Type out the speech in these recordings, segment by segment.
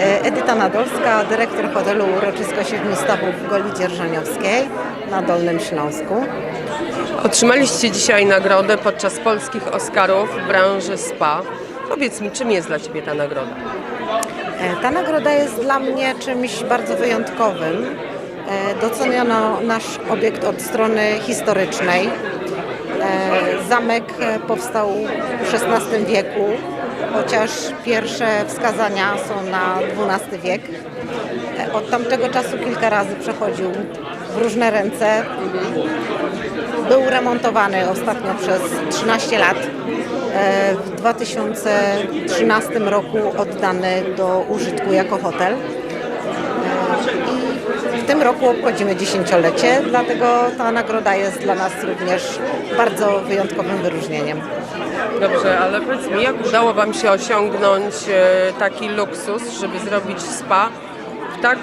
E, Edyta Nadolska, dyrektor hotelu Uroczysko Siedmiu Stawów w Goli Dzierżoniowskiej na Dolnym Śląsku. Otrzymaliście dzisiaj nagrodę podczas polskich Oscarów w branży spa. Powiedz mi, czym jest dla Ciebie ta nagroda? E, Ta nagroda jest dla mnie czymś bardzo wyjątkowym. E, Doceniono nasz obiekt od strony historycznej. E, Zamek powstał w XVI wieku, chociaż pierwsze wskazania są na XII wiek. E, Od tamtego czasu kilka razy przechodził w różne ręce. Był remontowany ostatnio przez 13 lat. E, W 2013 roku oddany do użytku jako hotel. I w tym roku obchodzimy dziesięciolecie, dlatego ta nagroda jest dla nas również bardzo wyjątkowym wyróżnieniem. Dobrze, ale powiedz mi, jak udało Wam się osiągnąć e, taki luksus, żeby zrobić spa w tak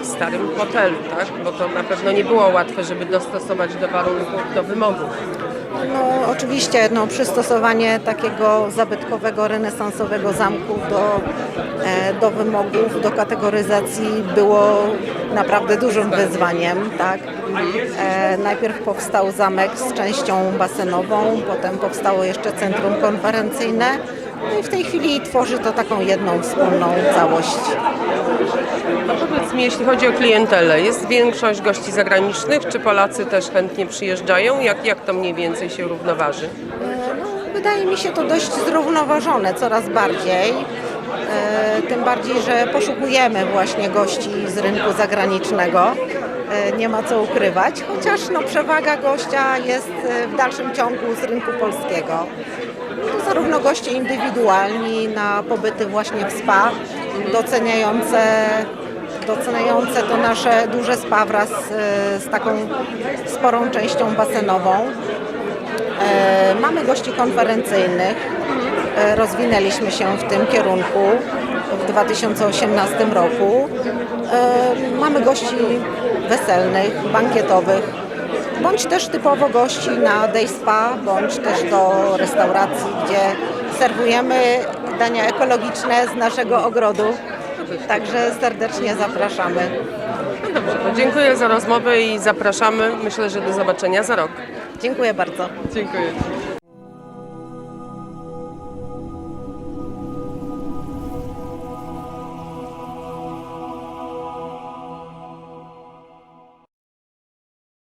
e, starym hotelu, tak? Bo to na pewno nie było łatwe, żeby dostosować do warunków, do wymogów. No, oczywiście no, przystosowanie takiego zabytkowego, renesansowego zamku do, e, do wymogów, do kategoryzacji było naprawdę dużym wyzwaniem. Tak? E, najpierw powstał zamek z częścią basenową, potem powstało jeszcze centrum konferencyjne. No i w tej chwili tworzy to taką jedną wspólną całość. A powiedz mi, jeśli chodzi o klientelę, jest większość gości zagranicznych, czy Polacy też chętnie przyjeżdżają? Jak, jak to mniej więcej się równoważy? E, No, wydaje mi się to dość zrównoważone coraz bardziej. E, Tym bardziej, że poszukujemy właśnie gości z rynku zagranicznego. E, Nie ma co ukrywać, chociaż no, przewaga gościa jest w dalszym ciągu z rynku polskiego. Zarówno goście indywidualni na pobyty właśnie w spa, doceniające, doceniające to nasze duże spa wraz e, z taką sporą częścią basenową. E, Mamy gości konferencyjnych. E, Rozwinęliśmy się w tym kierunku w 2018 roku. Mamy gości weselnych, bankietowych, bądź też typowo gości na day spa, bądź też do restauracji, gdzie serwujemy dania ekologiczne z naszego ogrodu. Także serdecznie zapraszamy. No dobrze, to dziękuję za rozmowę i zapraszamy. Myślę, że do zobaczenia za rok. Dziękuję bardzo. Dziękuję.